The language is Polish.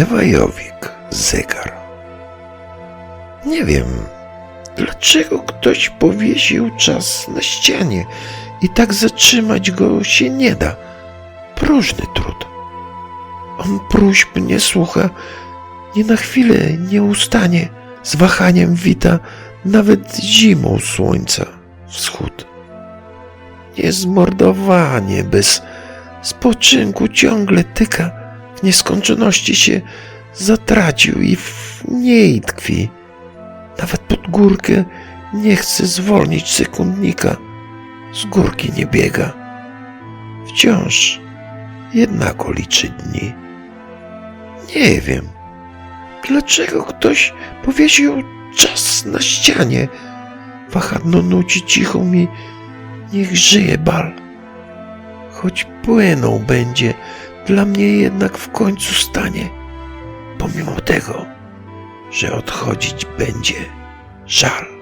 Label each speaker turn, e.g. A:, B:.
A: Ewa Jowik, zegar. Nie wiem, dlaczego ktoś powiesił czas na ścianie i tak zatrzymać go się nie da. Próżny trud. On próśb nie słucha, nie na chwilę nie ustanie, z wahaniem wita nawet zimą słońca wschód. Niezmordowanie bez spoczynku ciągle tyka, nieskończoności się zatracił i w niej tkwi. Nawet pod górkę nie chce zwolnić sekundnika, z górki nie biega. Wciąż jednako liczy dni. Nie wiem, dlaczego ktoś powiesił czas na ścianie. Wahadno nuci cicho mi, niech żyje bal. Choć płynął będzie, dla mnie jednak w końcu stanie, pomimo tego, że odchodzić będzie żal.